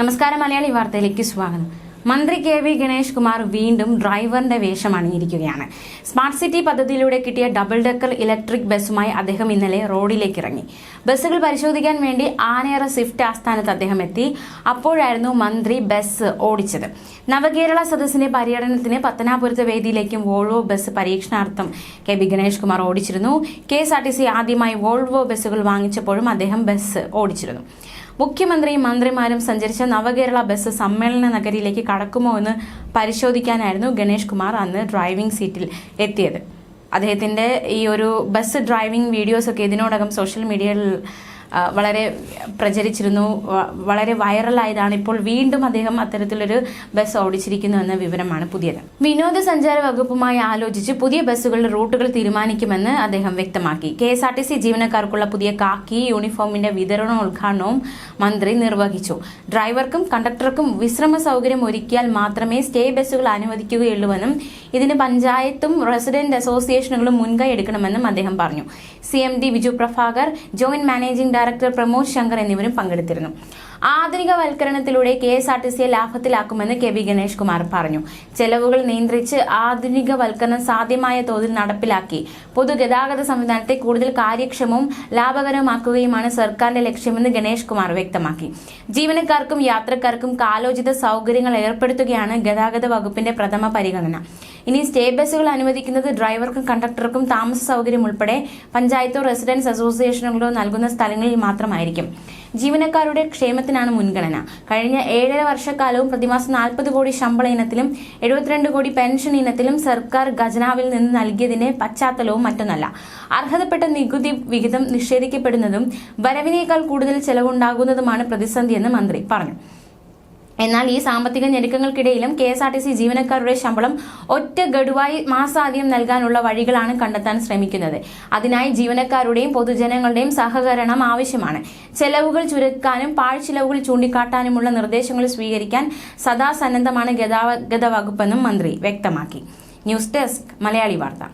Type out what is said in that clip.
നമസ്കാരം മലയാളി വാർത്തയിലേക്ക് സ്വാഗതം. മന്ത്രി കെ വി ഗണേഷ് കുമാർ വീണ്ടും ഡ്രൈവറിന്റെ വേഷം അണിഞ്ഞിരിക്കുകയാണ്. സ്മാർട്ട് സിറ്റി പദ്ധതിയിലൂടെ കിട്ടിയ ഡബിൾ ഡെക്കർ ഇലക്ട്രിക് ബസ്സുമായി അദ്ദേഹം ഇന്നലെ റോഡിലേക്ക് ഇറങ്ങി. ബസ്സുകൾ പരിശോധിക്കാൻ വേണ്ടി ആനയറ സ്വിഫ്റ്റ് ആസ്ഥാനത്ത് അദ്ദേഹം എത്തി. അപ്പോഴായിരുന്നു മന്ത്രി ബസ് ഓടിച്ചത്. നവകേരള സദസ്സിന്റെ പര്യടനത്തിന് പത്തനാപുരത്തെ വേദിയിലേക്കും വോൾവോ ബസ് പരീക്ഷണാർത്ഥം K B Ganesh Kumar ഓടിച്ചിരുന്നു. K S R T C ആദ്യമായി വോൾവോ ബസ്സുകൾ വാങ്ങിച്ചപ്പോഴും അദ്ദേഹം ബസ് ഓടിച്ചിരുന്നു. മുഖ്യമന്ത്രിയും മന്ത്രിമാരും സഞ്ചരിച്ച നവകേരള ബസ് സമ്മേളന നഗരിയിലേക്ക് കടക്കുമോ എന്ന് പരിശോധിക്കാനായിരുന്നു ഗണേഷ് കുമാർ അന്ന് ഡ്രൈവിംഗ് സീറ്റിൽ എത്തിയത്. അദ്ദേഹത്തിന്റെ ഈ ഒരു ബസ് ഡ്രൈവിംഗ് വീഡിയോസൊക്കെ ഇതിനോടകം സോഷ്യൽ മീഡിയയിൽ വളരെ പ്രചരിച്ചിരുന്നു. വളരെ വൈറലായതാണ് ഇപ്പോൾ വീണ്ടും അദ്ദേഹം അത്തരത്തിലൊരു ബസ് ഓടിച്ചിരിക്കുന്നു എന്ന വിവരമാണ് പുതിയത്. വിനോദസഞ്ചാര വകുപ്പുമായി ആലോചിച്ച് പുതിയ ബസ്സുകളുടെ റൂട്ടുകൾ തീരുമാനിക്കുമെന്ന് അദ്ദേഹം വ്യക്തമാക്കി. K S R T C ജീവനക്കാർക്കുള്ള പുതിയ കാക്കി യൂണിഫോമിന്റെ വിതരണോദ്ഘാടനവും മന്ത്രി നിർവഹിച്ചു. ഡ്രൈവർക്കും കണ്ടക്ടർക്കും വിശ്രമ സൗകര്യം ഒരുക്കിയാൽ മാത്രമേ സ്റ്റേ ബസ്സുകൾ അനുവദിക്കുകയുള്ളൂവെന്നും ഇതിന് പഞ്ചായത്തും റെസിഡന്റ് അസോസിയേഷനുകളും മുൻകൈ എടുക്കണമെന്നും അദ്ദേഹം പറഞ്ഞു. C M D Biju Prabhakar joint managing director Pramod Shankar എന്നിവരും പങ്കെടുത്തിരുന്നു. ആധുനികവൽക്കരണത്തിലൂടെ കെ എസ് ആർ ടി സിയെ ലാഭത്തിലാക്കുമെന്ന് കെ വി ഗണേഷ് കുമാർ പറഞ്ഞു. ചെലവുകൾ നിയന്ത്രിച്ച് ആധുനികവൽക്കരണം സാധ്യമായ തോതിൽ നടപ്പിലാക്കി. പൊതുഗതാഗത സംവിധാനത്തെ കൂടുതൽ കാര്യക്ഷമവും ലാഭകരമാക്കുകയുമാണ് സർക്കാരിന്റെ ലക്ഷ്യമെന്ന് ഗണേഷ് കുമാർ വ്യക്തമാക്കി. ജീവനക്കാർക്കും യാത്രക്കാർക്കും കാലോചിത സൗകര്യങ്ങൾ ഏർപ്പെടുത്തുകയാണ് ഗതാഗത വകുപ്പിന്റെ പ്രഥമ പരിഗണന. ഇനി സ്റ്റേ ബസ്സുകൾ അനുവദിക്കുന്നത് ഡ്രൈവർക്കും കണ്ടക്ടർക്കും താമസ സൗകര്യം ഉൾപ്പെടെ പഞ്ചായത്തോ റെസിഡൻസ് അസോസിയേഷനുകളോ നൽകുന്ന സ്ഥലങ്ങളിൽ മാത്രമായിരിക്കും. ജീവനക്കാരുടെ ക്ഷേമത്തിനാണ് മുൻഗണന. കഴിഞ്ഞ ഏഴര വർഷക്കാലവും പ്രതിമാസം നാൽപ്പത് കോടി ശമ്പള ഇനത്തിലും എഴുപത്തിരണ്ട് കോടി പെൻഷൻ ഇനത്തിലും സർക്കാർ ഖജനാവിൽ നിന്ന് നൽകിയതിന്റെ പശ്ചാത്തലവും മറ്റൊന്നല്ല. അർഹതപ്പെട്ട നികുതി വിഹിതം നിഷേധിക്കപ്പെടുന്നതും വരവിനേക്കാൾ കൂടുതൽ ചെലവുണ്ടാകുന്നതുമാണ് പ്രതിസന്ധിയെന്ന് മന്ത്രി പറഞ്ഞു. എന്നാൽ ഈ സാമ്പത്തിക ഞെരുക്കങ്ങൾക്കിടയിലും K S R T C ജീവനക്കാരുടെ ശമ്പളം ഒറ്റ ഗഡുവായി മാസാദ്യം നൽകാനുള്ള വഴികളാണ് കണ്ടെത്താൻ ശ്രമിക്കുന്നത്. അതിനായി ജീവനക്കാരുടെയും പൊതുജനങ്ങളുടെയും സഹകരണം ആവശ്യമാണ്. ചെലവുകൾ ചുരുക്കാനും പാഴ്ചെലവുകൾ ചൂണ്ടിക്കാട്ടാനുമുള്ള നിർദ്ദേശങ്ങൾ സ്വീകരിക്കാൻ സദാ സന്നദ്ധമാണ് ഗതാഗത വകുപ്പെന്നും മന്ത്രി വ്യക്തമാക്കി. ന്യൂസ് ഡെസ്ക് മലയാളി വാർത്ത.